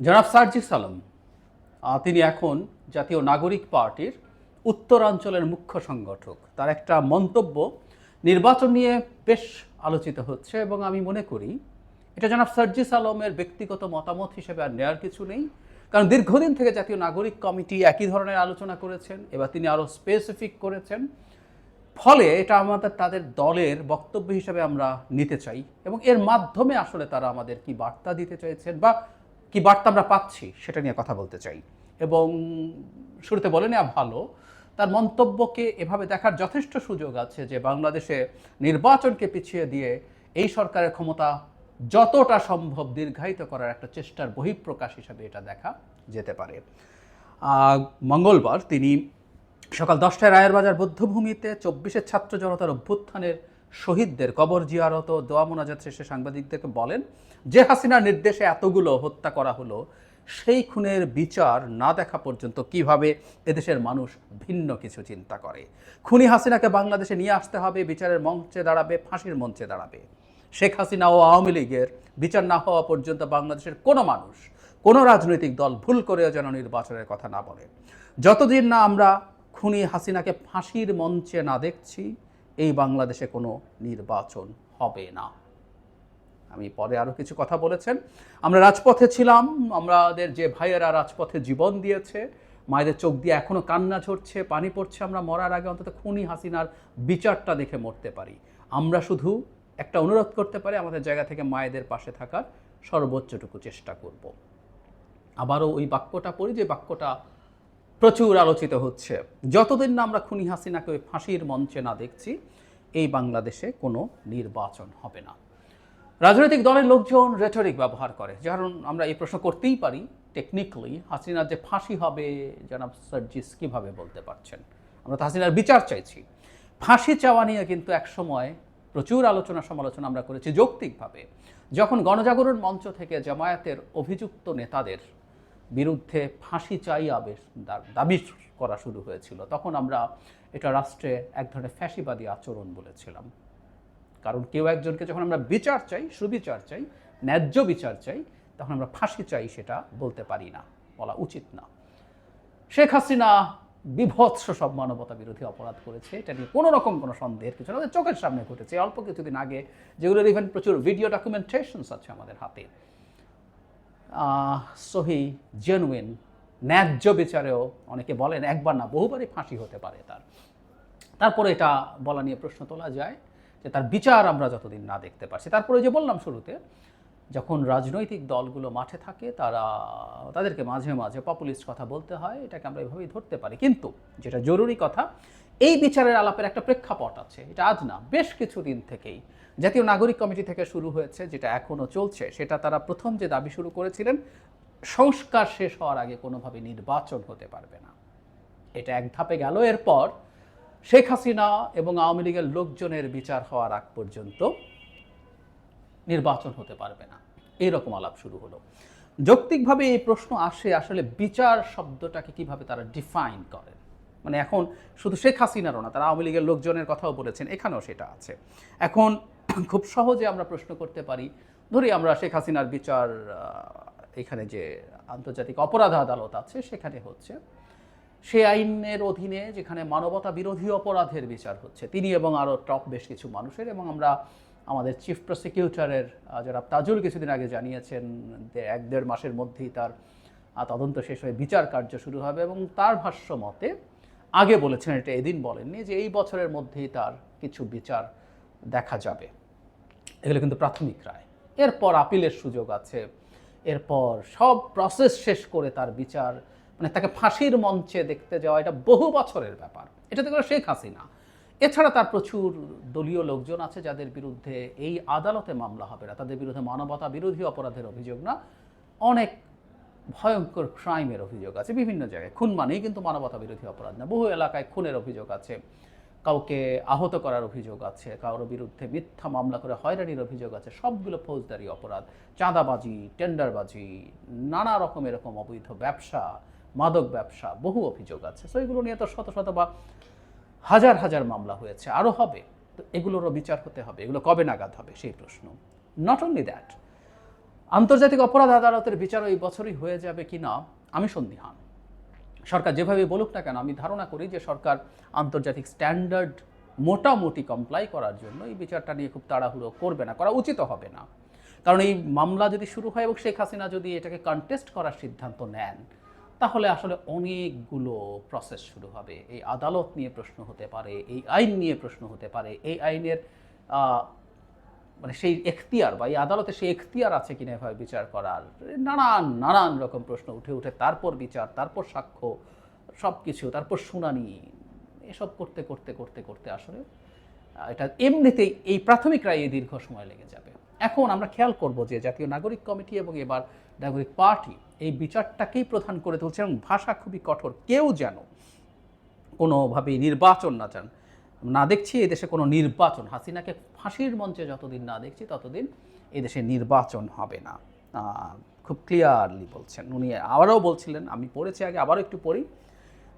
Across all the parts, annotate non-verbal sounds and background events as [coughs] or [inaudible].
জনাব সার্জিস আলম তিনি এখন জাতীয় নাগরিক পার্টির উত্তরাঞ্চলের মুখ্য সংগঠক। তার একটা মন্তব্য, নির্বাচন নিয়ে বেশ আলোচিত হচ্ছে এবং আমি মনে করি, এটা জনাব সার্জিস আলমের ব্যক্তিগত মতামত হিসেবে আর নেওয়ার কিছু নেই। কারণ দীর্ঘদিন থেকে জাতীয় নাগরিক কমিটি একই ধরনের আলোচনা করেছেন, এবার তিনি আরও স্পেসিফিক করেছেন। ফলে এটা আমাদের, তাদের দলের বক্তব্য হিসেবে আমরা নিতে চাই এবং এর মাধ্যমে আসলে তারা আমাদের কি বার্তা দিতে চাইছেন বা কি বার্তা আমরা পাচ্ছি সেটা নিয়ে কথা বলতে চাই। এবং শুরুতে বলে নেওয়া ভালো, তার মন্তব্যকে এভাবে দেখার যথেষ্ট সুযোগ আছে যে বাংলাদেশে নির্বাচনকে পিছিয়ে দিয়ে এই সরকারের ক্ষমতা যতটা সম্ভব দীর্ঘায়িত করার একটা চেষ্টার বহিঃপ্রকাশ হিসাবে এটা দেখা যেতে পারে। মঙ্গলবার তিনি সকাল দশটায় রায়ের বাজার বৌদ্ধভূমিতে চব্বিশের ছাত্র জনতার অভ্যুত্থানের শহীদদের কবর জিয়ারত দোয়া মোনাজাত শেষে সাংবাদিকদেরকে বলেন, যে হাসিনার নির্দেশে এতগুলো হত্যা করা হলো, সেই খুনের বিচার না দেখা পর্যন্ত কীভাবে এদেশের মানুষ ভিন্ন কিছু চিন্তা করে? খুনি হাসিনাকে বাংলাদেশে নিয়ে আসতে হবে, বিচারের মঞ্চে দাঁড়াবে, ফাঁসির মঞ্চে দাঁড়াবে। শেখ হাসিনা ও আওয়ামী লীগের বিচার না হওয়া পর্যন্ত বাংলাদেশের কোনো মানুষ, কোনো রাজনৈতিক দল ভুল করেও যেন নির্বাচনের কথা না বলে। যতদিন না আমরা খুনি হাসিনাকে ফাঁসির মঞ্চে না দেখছি এই বাংলাদেশে কোনো নির্বাচন হবে না। আমি পরে আরও কিছু কথা বলেছেন। আমরা রাজপথে ছিলাম, আমাদের যে ভাইয়েরা রাজপথে জীবন দিয়েছে, মায়েদের চোখ দিয়ে এখনও কান্না ঝরছে, পানি পড়ছে, আমরা মরার আগে অন্তত খুনি হাসিনার বিচারটা দেখে মরতে পারি। আমরা শুধু একটা অনুরোধ করতে পারি, আমাদের জায়গা থেকে মায়েদের পাশে থাকার সর্বোচ্চটুকু চেষ্টা করব। আবারও ওই বাক্যটা পড়ি, যে বাক্যটা প্রচুর আলোচিত হচ্ছে। যতদিন না আমরা খুনি হাসিনাকে ওই ফাঁসির মঞ্চে না দেখছি, এই বাংলাদেশে কোনো নির্বাচন হবে না। রাজনৈতিক দলের লোকজন রেটরিক ব্যবহার করে কারণ আমরা এই প্রশ্ন করতেই পারি টেকনিক্যালি হাসিনার যে ফাঁসি হবে, জনাব সার্জিস কীভাবে বলতে পারছেন? আমরা তো হাসিনার বিচার চাইছি। ফাঁসি চাওয়া নিয়ে কিন্তু একসময় প্রচুর আলোচনা সমালোচনা আমরা করেছি যৌক্তিকভাবে। যখন গণজাগরণ মঞ্চ থেকে জামায়াতের অভিযুক্ত নেতাদের বিরুদ্ধে ফাঁসি চাই আবেশ দাবি করা শুরু হয়েছিল। তখন আমরা এটা রাষ্ট্রে এক ধরনের ফ্যাসিবাদী আচরণ বলেছিলাম। কারণ কেউ একজনকে যখন আমরা বিচার চাই, সুবিচার চাই, ন্যায্য বিচার চাই, তখন আমরা ফাঁসি চাই সেটা বলতে পারি না, বলা উচিত না। শেখ হাসিনা বিভৎস সব মানবতা বিরোধী অপরাধ করেছে, এটা নিয়ে কোনো রকম কোনো সন্দেহের কিছু না, ওদের চোখের সামনে ঘটেছে। অল্প কিছুদিন আগে যেগুলোর ইভেন প্রচুর ভিডিও ডকুমেন্টেশনস আছে আমাদের হাতে। সহি জেনুইন ন্যায্য বিচারেও অনেকে বলেন একবার না, বহুবারই ফাঁসি হতে পারে তার। তারপরে এটা বলা নিয়ে প্রশ্ন তোলা যায় যে তার বিচার আমরা যতদিন না দেখতে পারছি। তারপরে যে বললাম শুরুতে, যখন রাজনৈতিক দলগুলো মাঠে থাকে, তারা, তাদেরকে মাঝে মাঝে পপুলিস্ট কথা বলতে হয়, এটাকে আমরা এভাবেই ধরতে পারি। কিন্তু যেটা জরুরি কথা, এই বিচারের আলাপের একটা প্রেক্ষাপট আছে, এটা আজ না, বেশ কিছুদিন থেকেই জাতীয় নাগরিক কমিটি থেকে শুরু হয়েছে, যেটা এখনও চলছে, সেটা তারা প্রথম যে দাবি শুরু করেছিলেন, সংস্কার শেষ হওয়ার আগে কোনোভাবে নির্বাচন হতে পারবে না। এটা এক ধাপে গেল, এরপর শেখ হাসিনা এবং আওয়ামী লীগের লোকজনের বিচার হওয়ার আগ পর্যন্ত নির্বাচন হতে পারবে না। এইরকম আলাপ শুরু হলো। যৌক্তিকভাবে এই প্রশ্ন আসে, আসলে বিচার শব্দটাকে কীভাবে তারা ডিফাইন করেন মানে এখন শুধু শেখ হাসিনারও না, তারা আওয়ামী লীগের লোকজনের কথাও বলেছেন, এখানেও সেটা আছে। এখন [coughs] খুব সহজে আমরা প্রশ্ন করতে পারি। ধরি আমরা শেখ হাসিনার বিচার এখানে যে আন্তর্জাতিক অপরাধ আদালত আছে, সেখানে হচ্ছে। সে আইনের অধীনে যেখানে মানবতা বিরোধী অপরাধের বিচার হচ্ছে, তিনি এবং আরও টপ বেশ কিছু মানুষের এবং আমরা আমাদের চিফ প্রসিকিউটরের যারা তাজুল কিছুদিন আগে জানিয়েছেন এক দেড় মাসের মধ্যেই তার তদন্ত শেষ হয়ে বিচার কার্য শুরু হবে এবং তার ভাষ্য মতে, আগে বলেছেন, এটা এদিন বলেননি, যে এই বছরের মধ্যেই তার কিছু বিচার দেখা যাবে। এগুলো কিন্তু প্রাথমিক রায়। এরপর আপিলের সুযোগ আছে। এরপর সব প্রসেস শেষ করে তার বিচার মানে তাকে ফাঁসির মঞ্চে দেখতে যাওয়া, এটা বহু বছরের ব্যাপার। এটা তো শেখ হাসিনা। এছাড়া তার প্রচুর দলীয় লোকজন আছে যাদের বিরুদ্ধে এই আদালতে মামলা হবে না। তাদের বিরুদ্ধে মানবতা বিরোধী অপরাধের অভিযোগ না, অনেক ভয়ঙ্কর ক্রাইমের অভিযোগ আছে বিভিন্ন জায়গায়। খুন মানেই কিন্তু মানবতা বিরোধী অপরাধ না, বহু এলাকায় খুনের অভিযোগ আছে। কাউকে আহত করার অভিযোগ আছে কারোর বিরুদ্ধে মিথ্যা মামলা করে হয়রানির অভিযোগ আছে, সবগুলো ফৌজদারি অপরাধ, চাঁদাবাজি, টেন্ডারবাজি, নানা রকম এরকম অবৈধ ব্যবসা, মাদক ব্যবসা, বহু অভিযোগ আছে। সো এগুলো নিয়ে তো শত শত বা হাজার হাজার মামলা হয়েছে। আরও হবে। তো এগুলোরও বিচার হতে হবে। এগুলো কবে নাগাদ হবে? সেই প্রশ্ন। নট অনলি দ্যাট আন্তর্জাতিক অপরাধ আদালতের বিচার এই বছরই হয়ে যাবে কি না আমি সন্দিহান। সরকার যেভাবে বলুক না কেন, আমি ধারণা করি যে সরকার আন্তর্জাতিক স্ট্যান্ডার্ড মোটামুটি কমপ্লাই করার জন্য এই বিচারটা নিয়ে খুব তাড়াহুড়ো করবে না, করা উচিত হবে না। কারণ এই মামলা যদি শুরু হয় এবং শেখ হাসিনা যদি এটাকে কন্টেস্ট করার সিদ্ধান্ত নেন, তাহলে আসলে অনেকগুলো প্রসেস শুরু হবে। এই আদালত নিয়ে প্রশ্ন হতে পারে, এই আইন নিয়ে প্রশ্ন হতে পারে, এই আইনের মানে সেই এখতিয়ার বা এই আদালতে সেই এখতিয়ার আছে কিনা এভাবে বিচার করার? নানান নানান রকম প্রশ্ন উঠে উঠে, তারপর বিচার, তারপর সাক্ষ্য সব কিছু তারপর শুনানি, এসব করতে করতে করতে করতে আসলে এটা এমনিতেই এই প্রাথমিক রায় রায়ে দীর্ঘ সময় লেগে যাবে। এখন আমরা খেয়াল করব যে জাতীয় নাগরিক কমিটি এবং এবার নাগরিক পার্টি এই বিচারটাকেই প্রধান করে তুলছে এবং ভাষা খুবই কঠোর। কেউ যেন কোনোভাবেই নির্বাচন না চান। না দেখছি এদেশে কোনো নির্বাচন। হাসিনাকে ফাঁসির মঞ্চে যতদিন না দেখছি, ততদিন এদেশে নির্বাচন হবে না। খুব ক্লিয়ারলি বলছেন। উনি আবারও বলছিলেন, আমি পড়েছি আগে, আবারও একটু পড়ি।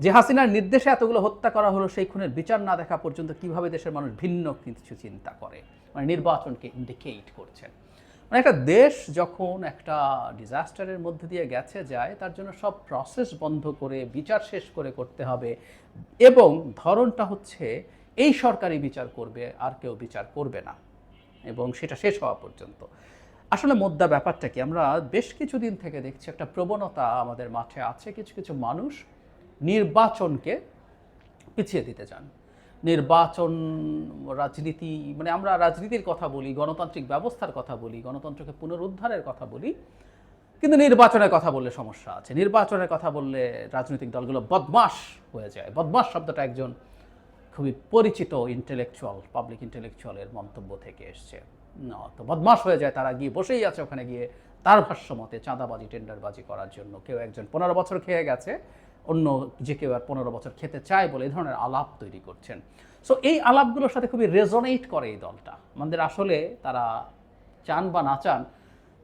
যে হাসিনার নির্দেশে এতগুলো হত্যা করা হলো, সেই খুনের বিচার না দেখা পর্যন্ত কীভাবে দেশের মানুষ ভিন্ন কিছু চিন্তা করে? মানে নির্বাচনকে ইন্ডিকেট করছেন। মানে একটা দেশ যখন একটা ডিজাস্টারের মধ্যে দিয়ে গেছে, যায়, তার জন্য সব প্রসেস বন্ধ করে, বিচার শেষ করে করতে হবে। এবং ধরনটা হচ্ছে এই সরকারি বিচার করবে, আর কেউ বিচার করবে না। এবং সেটা শেষ হওয়া পর্যন্ত। আসলে মোদ্দা ব্যাপারটা কি? আমরা বেশ কিছুদিন থেকে দেখছি একটা প্রবণতা আমাদের মাঠে আছে। কিছু কিছু মানুষ নির্বাচনকে পিছিয়ে দিতে চান। নির্বাচন, রাজনীতি মানে আমরা রাজনীতির কথা বলি, গণতান্ত্রিক ব্যবস্থার কথা বলি, গণতন্ত্রকে পুনরুদ্ধারের কথা বলি, কিন্তু নির্বাচনের কথা বললে সমস্যা আছে। নির্বাচনের কথা বললে রাজনৈতিক দলগুলো বদমাস হয়ে যায়। বদমাস শব্দটা একজন খুবই পরিচিত ইন্টেলেকচুয়াল পাবলিক ইন্টেলেকচুয়ালের মন্তব্য থেকে এসছে। তো বদমাস হয়ে যায়, তারা গিয়ে বসেই আছে ওখানে গিয়ে। তার ভাষ্য মতে চাঁদাবাজি, টেন্ডারবাজি করার জন্য কেউ একজন পনেরো বছর খেয়ে গেছে, অন্য যে কেউ আর পনেরো বছর খেতে চায় বলে এই ধরনের আলাপ তৈরি করছেন। সো এই আলাপগুলোর সাথে খুবই রেজোনেট করে এই দলটা। আমাদের আসলে তারা চান বা না চান,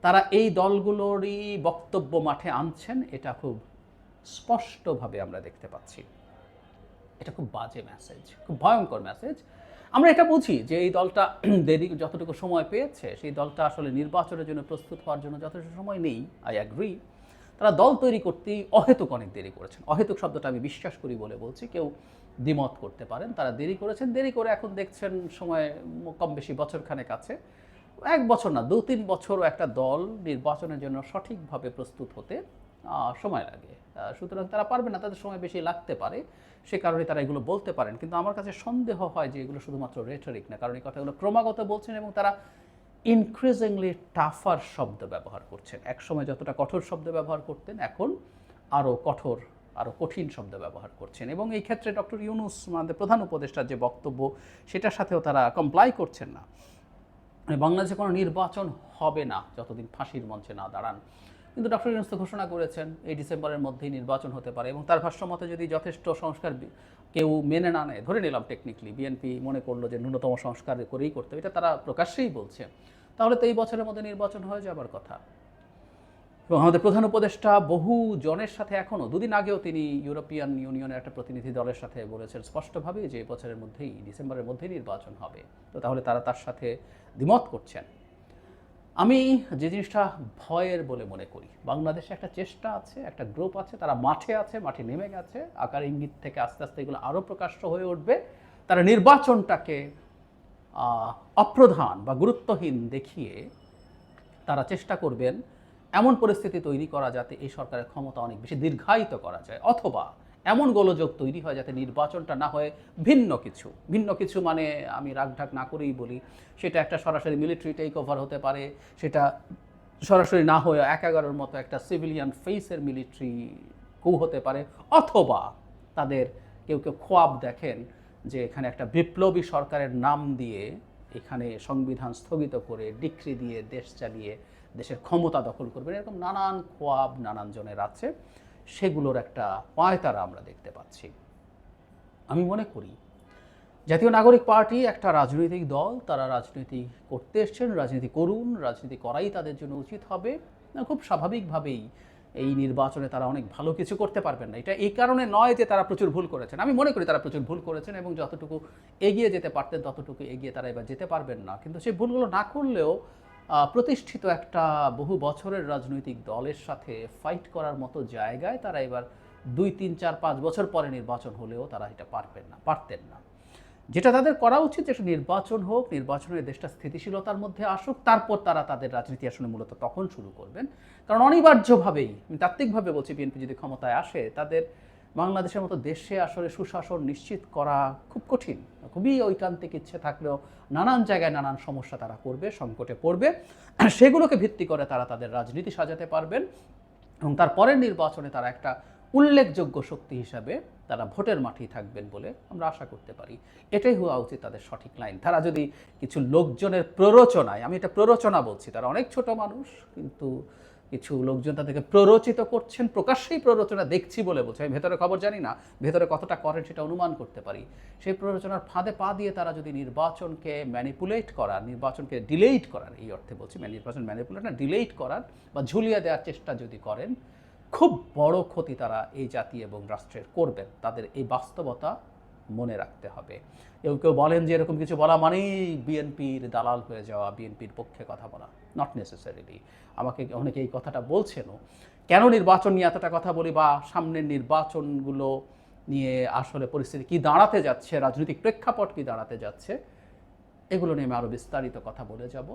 তারা এই দলগুলোরই বক্তব্য মাঠে আনছেন, এটা খুব স্পষ্টভাবে আমরা দেখতে পাচ্ছি। এটা খুব বাজে মেসেজ খুব ভয়ঙ্কর মেসেজ আমরা এটা বুঝি যে এই দলটা [clears throat] দেরি, যতটুকু সময় পেয়েছে, সেই দলটা আসলে নির্বাচনের জন্য প্রস্তুত হওয়ার জন্য যথেষ্ট সময় নেই আই অ্যাগ্রি তারা দল তৈরি করতেই অহেতুক অনেক দেরি করেছেন। অহেতুক শব্দটা আমি বিশ্বাস করি বলে বলছি, কেউ দ্বিমত করতে পারেন। তারা দেরি করেছেন, দেরি করে এখন দেখছেন সময় কম বেশি বছরখানেক আছে। এক বছর না দু তিন বছরও একটা দল নির্বাচনের জন্য সঠিকভাবে প্রস্তুত হতে সময় লাগে। সুতরাং তারা পারবে না, তাদের সময় বেশি লাগতে পারে। সে কারণে তারা এগুলো বলতে পারেন। কিন্তু আমার কাছে সন্দেহ হয় যে এগুলো শুধুমাত্র রেটরিক না, কারণ এই কথাগুলো ক্রমাগত বলছেন এবং তারা ইনক্রিজিংলি টাফার শব্দ ব্যবহার করছেন। একসময় যতটা কঠোর শব্দ ব্যবহার করতেন, এখন আরও কঠোর আরও কঠিন শব্দ ব্যবহার করছেন। এবং এই ক্ষেত্রে ডক্টর ইউনুস, আমাদের প্রধান উপদেষ্টার যে বক্তব্য, সেটার সাথেও তারা কমপ্লাই করছেন না। বাংলাদেশে কোনো নির্বাচন হবে না, যতদিন ফাঁসির মঞ্চে না দাঁড়ান। কিন্তু ডক্টর ইউনুস তো ঘোষণা করেছেন এই ডিসেম্বরের মধ্যেই নির্বাচন হতে পারে এবং তার ভাষ্য মতে যদি যথেষ্ট সংস্কার কেউ মেনে না নেয়, ধরে নিলাম টেকনিক্যালি বিএনপি মনে করল যে ন্যূনতম সংস্কার করেই করতে এটা তারা প্রকাশ্যেই বলছে। তাহলে তো এই বছরের মধ্যে নির্বাচন হয়ে যাবার কথা। এবং আমাদের প্রধান উপদেষ্টা বহু জনের সাথে এখনও দুদিন আগেও তিনি ইউরোপিয়ান ইউনিয়নের একটা প্রতিনিধি দলের সাথে বলেছেন স্পষ্টভাবে যে বছরের মধ্যেই, ডিসেম্বরের মধ্যেই নির্বাচন হবে। তো তাহলে তারা তার সাথে দ্বিমত করছেন। আমি যে জিনিসটা ভয়ের বলে মনে করি, বাংলাদেশে একটা চেষ্টা আছে, একটা গ্রুপ আছে, তারা মাঠে আছে, মাঠে নেমে গেছে, আকার ইঙ্গিত থেকে আস্তে আস্তে এগুলো আরও প্রকাশ্য হয়ে উঠবে। তারা নির্বাচনটাকে অপ্রধান বা গুরুত্বহীন দেখিয়ে তারা চেষ্টা করবেন এমন পরিস্থিতি তৈরি করা যাতে এই সরকারের ক্ষমতা অনেক বেশি দীর্ঘায়িত করা যায়। অথবা এমন গোলযোগ তৈরি হয় যাতে নির্বাচনটা না হয় ভিন্ন কিছু। ভিন্ন কিছু মানে আমি রাগঢাক না করেই বলি। সেটা একটা সরাসরি মিলিটারি টেক ওভার হতে পারে, সেটা সরাসরি না হয়ে এক এগারোর মতো একটা সিভিলিয়ান ফেসের মিলিটারি কু হতে পারে, অথবা তাদের কেউ কেউ খোয়াব দেখেন যে এখানে একটা বিপ্লবী সরকারের নাম দিয়ে এখানে সংবিধান স্থগিত করে ডিক্রি দিয়ে দেশ চালিয়ে দেশের ক্ষমতা দখল করবেন। এরকম নানান খোয়াব, নানান জনের আছে। সেগুলোর একটা পায়তারা আমরা দেখতে পাচ্ছি। আমি মনে করি জাতীয় নাগরিক পার্টি একটা রাজনৈতিক দল তারা রাজনীতি করতে এসছেন রাজনীতি করুন রাজনীতি করাই তাদের জন্য উচিত হবে। না, খুব স্বাভাবিকভাবেই এই নির্বাচনে তারা অনেক ভালো কিছু করতে পারবেন না। এটা এই কারণে নয় যে তারা প্রচুর ভুল করেছেন। আমি মনে করি তারা প্রচুর ভুল করেছেন এবং যতটুকু এগিয়ে যেতে পারতেন ততটুকু এগিয়ে তারা এবার যেতে পারবেন না। কিন্তু সেই ভুলগুলো না করলেও প্রতিষ্ঠিত একটা বহু বছরের রাজনৈতিক দলের সাথে ফাইট করার মতো জায়গায় তারা এবার দুই, তিন, চার, পাঁচ বছর পরে নির্বাচন হলেও তারা এটা পারবেন না, পারতেন না। যেটা তাদের করা উচিত যে একটা নির্বাচন হোক নির্বাচনের দেশটা স্থিতিশীলতার মধ্যে আসুক, তারপর তারা তাদের রাজনীতি আসলে মূলত তখন শুরু করবেন। কারণ অনিবার্যভাবেই তাত্ত্বিকভাবে বলছি, বিএনপি যদি ক্ষমতায় আসে, তাদের বাংলাদেশের মতো দেশে আসলে সুশাসন নিশ্চিত করা খুব কঠিন। খুবই ঐকান্তিক ইচ্ছে থাকলেও নানান জায়গায় নানান সমস্যা তারা করবে, সংকটে পড়বে। সেগুলোকে ভিত্তি করে তারা তাদের রাজনীতি সাজাতে পারবেন এবং তারপরের নির্বাচনে তারা একটা উল্লেখযোগ্য শক্তি হিসাবে তারা ভোটের মাঠেই থাকবেন বলে আমরা আশা করতে পারি। এটাই হওয়া উচিত তাদের সঠিক লাইন। তারা যদি কিছু লোকজনের প্ররোচনায়, আমি এটা প্ররোচনা বলছি, তারা অনেক ছোট মানুষ, কিন্তু কিছু লোকজন তাদেরকে প্ররোচিত করছেন, প্রকাশ্যেই প্ররোচনা দেখছি বলে বলছে। আমি ভেতরে খবর জানি না, ভেতরে কতটা করেন সেটা অনুমান করতে পারি। সেই প্ররোচনার ফাঁদে পা দিয়ে তারা যদি নির্বাচনকে ম্যানিপুলেট করার, নির্বাচনকে ডিলেইট করার, এই অর্থে বলছি ম্যানি- নির্বাচন ম্যানিপুলেট না ডিলেট করার বা ঝুলিয়ে দেওয়ার চেষ্টা যদি করেন, খুব বড় ক্ষতি তারা এই জাতি এবং রাষ্ট্রের করবেন। তাদের এই বাস্তবতা মনে রাখতে হবে। কেউ কেউ বলেন যে এরকম কিছু বলা মানেই বিএনপির দালাল হয়ে যাওয়া, বিএনপির পক্ষে কথা বলা নট নেসেসারিলি আমাকে অনেকে এই কথাটা বলছেনও। কেন নির্বাচন নিয়ে এতটা কথা বলি বা সামনের নির্বাচনগুলো নিয়ে আসলে পরিস্থিতি কি দাঁড়াতে যাচ্ছে, রাজনৈতিক প্রেক্ষাপট কি দাঁড়াতে যাচ্ছে, এগুলো নিয়ে আমি আরও বিস্তারিত কথা বলে যাব।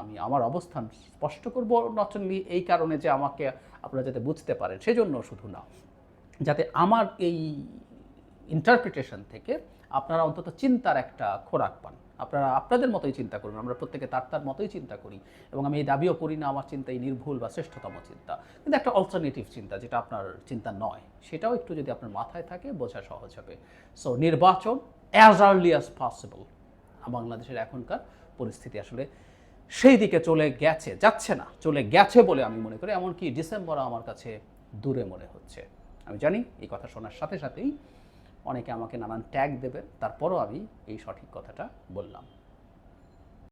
আমি আমার অবস্থান স্পষ্ট করব নট অনলি এই কারণে যে আমাকে আপনারা যাতে বুঝতে পারেন, সেজন্য শুধু না। যাতে আমার এই ইন্টারপ্রিটেশন থেকে আপনারা অন্তত চিন্তার একটা খোরাক পান। আপনারা আপনাদের মতোই চিন্তা করুন, আমরা প্রত্যেকে তার তার মতোই চিন্তা করি এবং আমি এই দাবিও করি না আমার চিন্তা এই নির্ভুল বা শ্রেষ্ঠতম চিন্তা। কিন্তু একটা অল্টারনেটিভ চিন্তা যেটা আপনার চিন্তা নয়, সেটাও একটু যদি আপনার মাথায় থাকে বোঝা সহজ হবে। সো নির্বাচন অ্যাজ আর্লি অ্যাজ পসিবল বাংলাদেশের এখনকার পরিস্থিতি আসলে সেই দিকে চলে গেছে, যাচ্ছে না, চলে গেছে বলে আমি মনে করি। এমনকি ডিসেম্বর আমার কাছে দূরে মনে হচ্ছে। আমি জানি এই কথা শোনার সাথে সাথেই অনেকে আমাকে নানান ট্যাগ দেবে তারপরও আমি এই সঠিক কথাটা বললাম।